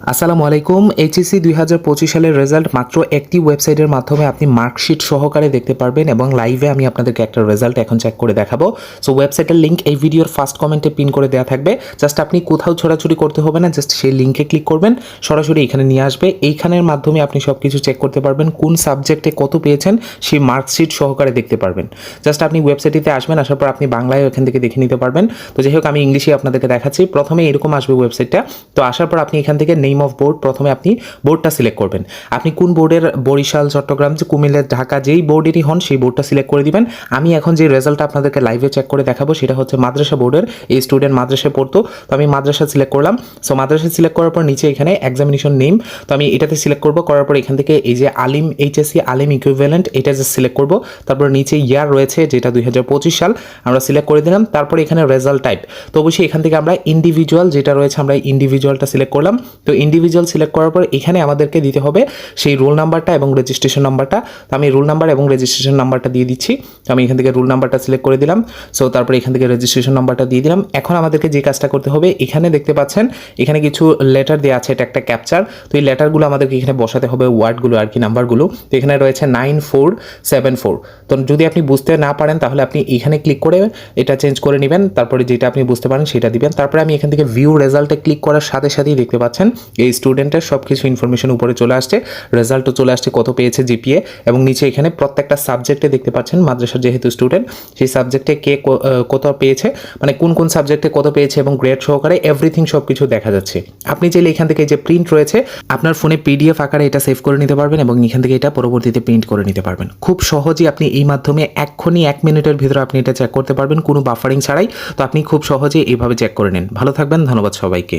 আসসালামু আলাইকুম। এইচএসসি দুই হাজার পঁচিশ সালের রেজাল্ট মাত্র একটি ওয়েবসাইটের মাধ্যমে আপনি মার্কশিট সহকারে দেখতে পারবেন এবং লাইভে আমি আপনাদেরকে একটা রেজাল্ট এখন চেক করে দেখাবো। সো ওয়েবসাইটের লিঙ্ক এই ভিডিওর ফার্স্ট কমেন্টে পিন করে দেওয়া থাকবে। জাস্ট আপনি কোথাও ছোড়াছুড়ি করতে হবে না জাস্ট সেই লিঙ্কে ক্লিক করবেন। সরাসরি এখানে নিয়ে আসবে। এইখানের মাধ্যমে আপনি সব কিছু চেক করতে পারবেন, কোন সাবজেক্টে কত পেয়েছেন, সেই মার্কশিট সহকারে দেখতে পারবেন। জাস্ট আপনি ওয়েবসাইটটিতে আসবেন, আসার পর আপনি বাংলায় এখান থেকে দেখে নিতে পারবেন। তো যাই হোক, আমি ইংলিশে আপনাদেরকে দেখাচ্ছি। প্রথমে এরকম আসবে ওয়েবসাইটটা তো আসার পর আপনি এখান থেকে নেম অফ বোর্ড প্রথমে আপনি বোর্ডটা সিলেক্ট করবেন। আপনি কোন বোর্ডের বরিশাল, চট্টগ্রাম, যে কুমিল্লা, ঢাকা যেই বোর্ডেরই হন সেই বোর্ডটা সিলেক্ট করে দিবেন। আমি এখন যে রেজাল্টটা আপনাদেরকে লাইভে চেক করে দেখাবো সেটা হচ্ছে মাদ্রাসা বোর্ডের এই স্টুডেন্ট মাদ্রাসায় পড়তো। তো আমি মাদ্রাসা সিলেক্ট করলাম। সো মাদ্রাসা সিলেক্ট করার পর নিচে এখানে এক্সামিনেশন নেম তো আমি এটাতে সিলেক্ট করব। করার পর এখান থেকে এই যে আলিম, এইচএসসি আলিম ইকুইভ্যালেন্ট এটা যে সিলেক্ট করব। তারপর নিচে ইয়ার রয়েছে যেটা দুই হাজার পঁচিশ সাল। আমরা সিলেক্ট করে দিলাম। তারপর এখানে রেজাল্ট টাইপ তো অবশ্যই এখান থেকে আমরা ইন্ডিভিজুয়াল যেটা রয়েছে আমরা ইন্ডিভিজুয়ালটা সিলেক্ট করলাম। তো ইন্ডিভিজুয়াল সিলেক্ট করার পর এখানে আমাদেরকে দিতে হবে সেই রোল নাম্বারটা এবং রেজিস্ট্রেশন নাম্বারটা তো আমি রোল নাম্বার এবং রেজিস্ট্রেশন নাম্বারটা দিয়ে দিচ্ছি। তো আমি এখান থেকে রোল নাম্বারটা সিলেক্ট করে দিলাম। সো তারপর এখান থেকে রেজিস্ট্রেশন নাম্বারটা দিয়ে দিলাম। এখন আমাদেরকে যে কাজটা করতে হবে, এখানে দেখতে পাচ্ছেন, এখানে কিছু লেটার দেওয়া আছে, এটা একটা ক্যাপচার তো এই লেটারগুলো আমাদেরকে এখানে বসাতে হবে ওয়ার্ডগুলো আর কি নাম্বারগুলো তো এখানে রয়েছে নাইন ফোর সেভেন ফোর তো যদি আপনি বুঝতে না পারেন, তাহলে আপনি এখানে ক্লিক করে এটা চেঞ্জ করে নেবেন। তারপরে যেটা আপনি বুঝতে পারেন, সেটা দিবেন। তারপরে আমি এখান থেকে ভিউ রেজাল্টে ক্লিক করার সাথে সাথেই দেখতে পাচ্ছেন এই স্টুডেন্টের সব কিছু ইনফরমেশন উপরে চলে আসছে রেজাল্টও চলে আসছে, কত পেয়েছে জিপিএ এবং নিচে এখানে প্রত্যেকটা সাবজেক্টে দেখতে পাচ্ছেন, মাদ্রাসার যেহেতু স্টুডেন্ট সেই সাবজেক্টে কে কত পেয়েছে মানে কোন কোন সাবজেক্টে কত পেয়েছে এবং গ্রেড সহকারে এভরিথিং সব কিছু দেখা যাচ্ছে। আপনি চাইলে এখান থেকে যে প্রিন্ট রয়েছে, আপনার ফোনে পিডিএফ আকারে এটা সেভ করে নিতে পারবেন এবং এখান থেকে এটা পরবর্তীতে প্রিন্ট করে নিতে পারবেন। খুব সহজেই আপনি এই মাধ্যমে এক্ষুনি এক মিনিটের ভিতরে আপনি এটা চেক করতে পারবেন, কোনো বাফারিং ছাড়াই, তো আপনি খুব সহজেই এইভাবে চেক করে নিন। ভালো থাকবেন, ধন্যবাদ সবাইকে।